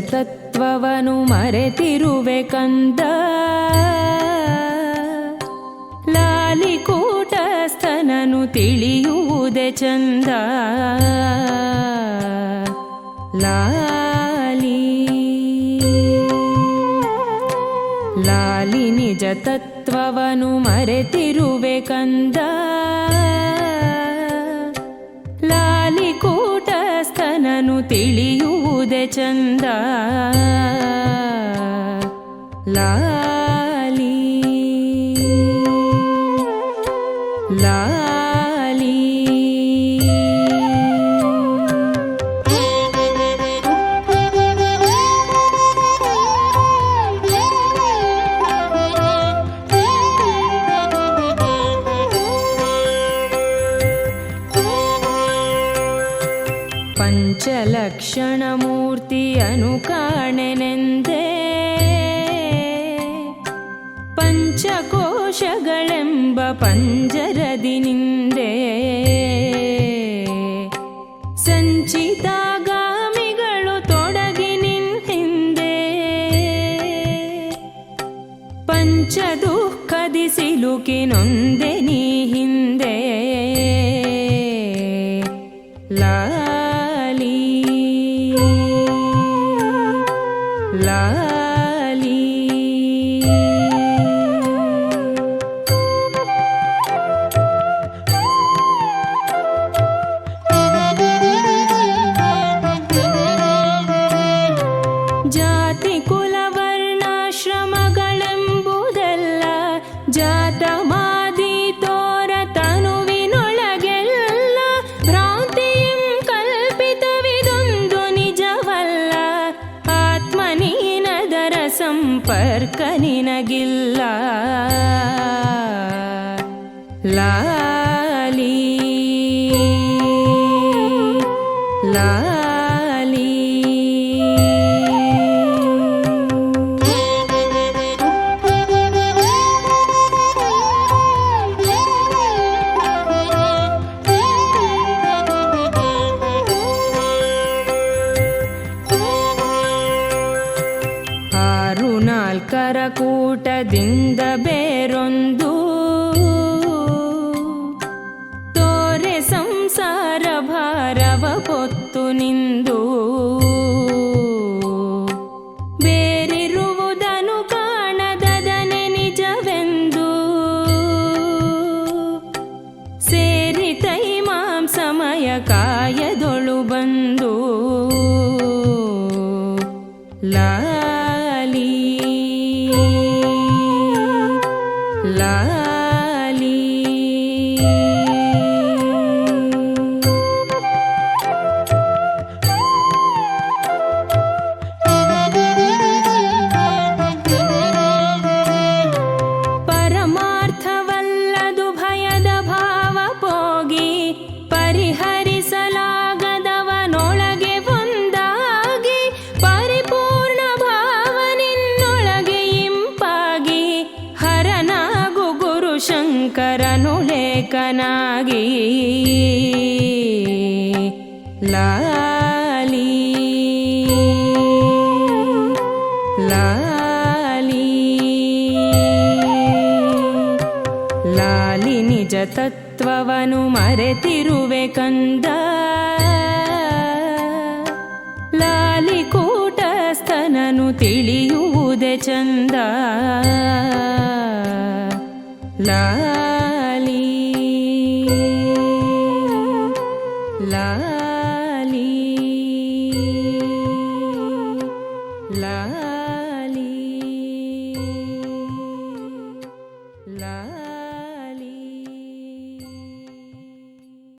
ತತ್ವವನು ಮರೆತಿರುವೆ ಕಂದ. ಲಾಲಿಕೂಟಸ್ಥನನು ತಿಳಿಯುವುದೆ ಚಂದ. ಲಾಲಿ ಲಾಲಿ ನಿಜ ತತ್ವವನು ಮರೆತಿರುವೆ ಕಂದ. ತಿಳಿಯುವುದೇ ಚಂದ ಲಾಲಿ ಪಂಚಲಕ್ಷಣ ಮೂರ್ತಿಯನು ಕಾಣೆನೆಂದೇ ಪಂಚಕೋಶಗಳೆಂಬ ಪಂಜರದಿ ನಿಂದೆ. ಸಂಚಿತಾಗಾಮಿಗಳು ತೊಡಗಿ ನಿನ್ ಪಂಚದುಃಖದಿ ಪಂಚ ದುಃಖದಿ ಸಿಲುಕಿ ನೊಂದೆ ನೀ ಹಿಂದೆ. ಜಾತಿ ಕುಲ ವರ್ಣಾಶ್ರಮಗಳೆಂಬುದೆಲ್ಲ ಜಾತ ಸಂಪರ್ಕ ನಿನಗಿಲ್ಲ ಲಾಲಿ ಲಾಲಿ. ನಾಲ್ಕರ ಕೂಟದಿಂದ ಬೇರೊಂದು ತೋರೆ ಸಂಸಾರ ಭಾರವ ಹೊತ್ತು ನಿಂದು. ಬೇರಿರುವುದನು ಕಾಣದದನೆ ನಿಜವೆಂದು. ಸೇರಿ ತೈ ಮಾಂಸಮಯ ಕಾಯದೊಳು ಬಂದು. ಲಾಲಿ you. ಶಂಕರನುಲೇಖನಾಗಿ ಲಾಲಿ. ಲಾಲಿ. ಲಾಲಿ ನಿಜ ತತ್ವವನು ಮರೆತಿರುವೆ ಕಂದ. ಲಾಲಿ ಕೂಟಸ್ಥನನು ತಿಳಿಯುವುದೇ ಚಂದ. ಲಾಲಿ